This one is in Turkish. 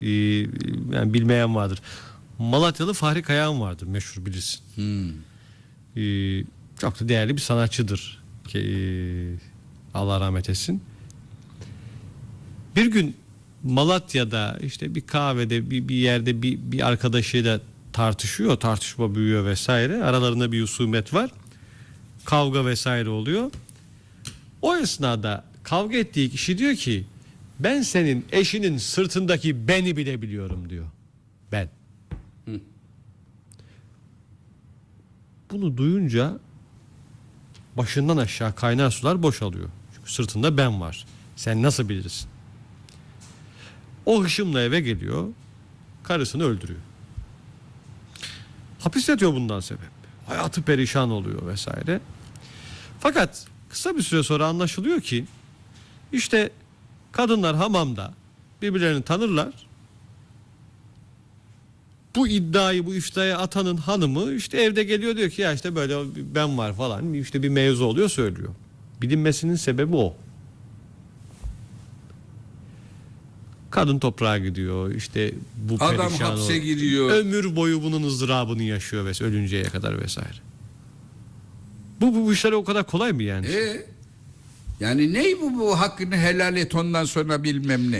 Ee, yani bilmeyen vardır. Malatyalı Fahri Kayahan vardır meşhur bilirsin. Hmm. Ee, çok da değerli bir sanatçıdır. Ki, e, Allah rahmet etsin. Bir gün Malatya'da işte bir kahvede bir, bir yerde bir, bir arkadaşıyla tartışıyor. Tartışma büyüyor vesaire. Aralarında bir husumet var. Kavga vesaire oluyor. O esnada kavga ettiği kişi diyor ki ben senin eşinin sırtındaki beni bile biliyorum diyor. Ben. Bunu duyunca başından aşağı kaynar sular boşalıyor. Çünkü sırtında ben var. Sen nasıl bilirsin? O hışımla eve geliyor. Karısını öldürüyor. Hapis yatıyor bundan sebep. Hayatı perişan oluyor vesaire. Fakat kısa bir süre sonra anlaşılıyor ki işte kadınlar hamamda birbirlerini tanırlar. Bu iddiayı bu iftaya atanın hanımı işte evde geliyor diyor ki ya işte böyle ben var falan işte bir mevzu oluyor söylüyor. Bilinmesinin sebebi o. Kadın toprağa gidiyor işte bu Adam perişan hapse oluyor. giriyor. Ömür boyu bunun ızdırabını yaşıyor ve ölünceye kadar vesaire. Bu, bu, bu işler o kadar kolay mı yani? E, yani ney bu bu hakkını helal et ondan sonra bilmem ne.